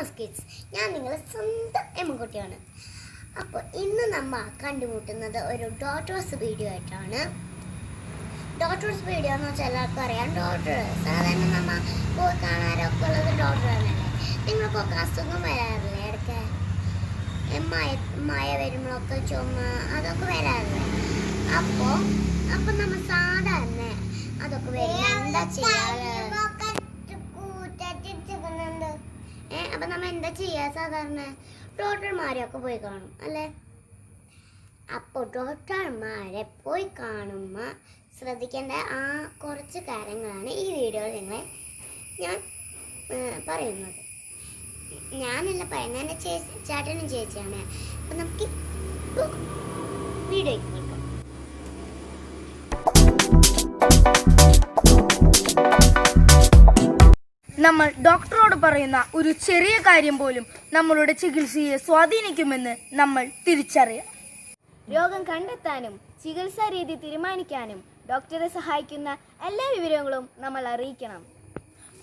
എമ്മസ് kids ഞാൻ നിങ്ങളെ സ്വന്തം എമ്മക്കുട്ടിയാണ് അപ്പോൾ ഇന്ന് നമ്മൾ കണ്ടുമുട്ടുന്നത് ഒരു ഡോട്ടേഴ്സ് വീഡിയോ ആയിട്ടാണ്. ഡോട്ടേഴ്സ് വീഡിയോ എന്ന് വെച്ചാൽ എല്ലാവർക്കും അറിയാം. ഡോക്ടർ സാധാരണ നമ്മൾ പോയി കാണാനൊക്കെ ഉള്ളത് ഡോക്ടർ തന്നെയല്ലേ? നിങ്ങൾക്കൊക്കെ അസുഖം വരാറില്ലേ ഇടയ്ക്ക്? മഴ മഴ വരുമ്പോഴൊക്കെ ചുമ അതൊക്കെ വരാറില്ലേ? അപ്പോൾ അപ്പോൾ നമ്മൾ സാധാരണ അതൊക്കെ വരുമ്പോൾ എന്താ ചെയ്യാറ്? അപ്പൊ നമ്മൾ എന്താ ചെയ്യുക സാധാരണ ഡോക്ടർമാരെയൊക്കെ പോയി കാണും അല്ലേ? അപ്പോൾ ഡോക്ടർമാരെ പോയി കാണുമ്പോൾ ശ്രദ്ധിക്കേണ്ട ആ കുറച്ച് കാര്യങ്ങളാണ് ഈ വീഡിയോയിൽ നിങ്ങളെ ഞാൻ പറയുന്നത്. ഞാനല്ല പറയുന്നത് എന്റെ ചേച്ചി ചേട്ടനും ചേച്ചിയാണ്. അപ്പം നമുക്ക് വീഡിയോയ്ക്ക് നമ്മൾ ഡോക്ടറോട് പറയുന്ന ഒരു ചെറിയ കാര്യം പോലും നമ്മളുടെ ചികിത്സയെ സ്വാധീനിക്കുമെന്ന് നമ്മൾ തിരിച്ചറിയാം. രോഗം കണ്ടെത്താനും ചികിത്സാ രീതി തീരുമാനിക്കാനും ഡോക്ടറെ സഹായിക്കുന്ന എല്ലാ വിവരങ്ങളും നമ്മൾ അറിയിക്കണം.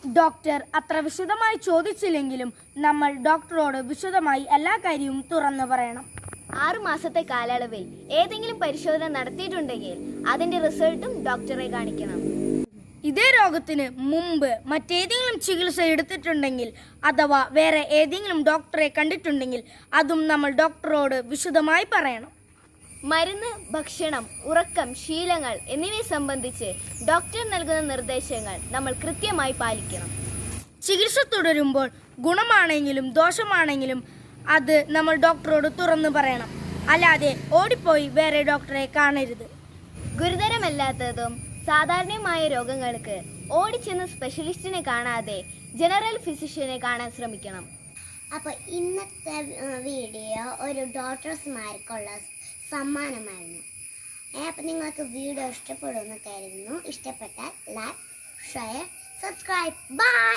ഡോക്ടർ അത്ര വിശദമായി ചോദിച്ചില്ലെങ്കിലും നമ്മൾ ഡോക്ടറോട് വിശദമായി എല്ലാ കാര്യവും തുറന്നു പറയണം. ആറു മാസത്തെ കാലയളവിൽ ഏതെങ്കിലും പരിശോധന നടത്തിയിട്ടുണ്ടെങ്കിൽ അതിന്റെ റിസൾട്ടും ഡോക്ടറെ കാണിക്കണം. ഇതേ രോഗത്തിന് മുമ്പ് മറ്റേതെങ്കിലും ചികിത്സ എടുത്തിട്ടുണ്ടെങ്കിൽ അഥവാ വേറെ ഏതെങ്കിലും ഡോക്ടറെ കണ്ടിട്ടുണ്ടെങ്കിൽ അതും നമ്മൾ ഡോക്ടറോട് വിശദമായി പറയണം. മരുന്ന് ഭക്ഷണം ഉറക്കം ശീലങ്ങൾ എന്നിവയെ സംബന്ധിച്ച് ഡോക്ടർ നൽകുന്ന നിർദ്ദേശങ്ങൾ നമ്മൾ കൃത്യമായി പാലിക്കണം. ചികിത്സ തുടരുമ്പോൾ ഗുണമാണെങ്കിലും ദോഷമാണെങ്കിലും അത് നമ്മൾ ഡോക്ടറോട് തുറന്നു പറയണം. അല്ലാതെ ഓടിപ്പോയി വേറെ ഡോക്ടറെ കാണരുത്. ഗുരുതരമല്ലാത്തതും സാധാരണയുമായ രോഗങ്ങൾക്ക് ഓടിച്ചെന്ന് സ്പെഷ്യലിസ്റ്റിനെ കാണാതെ ജനറൽ ഫിസിഷ്യനെ കാണാൻ ശ്രമിക്കണം. അപ്പോൾ ഇന്നത്തെ വീഡിയോ ഒരു ഡോക്ടേഴ്സ്മാർക്കുള്ള സമ്മാനമായിരുന്നു. അപ്പൊ നിങ്ങൾക്ക് വീഡിയോ ഇഷ്ടപ്പെടുമെന്ന് കരുതുന്നു. ഇഷ്ടപ്പെട്ടാൽ ലൈക്ക് ഷെയർ സബ്സ്ക്രൈബ് ബൈ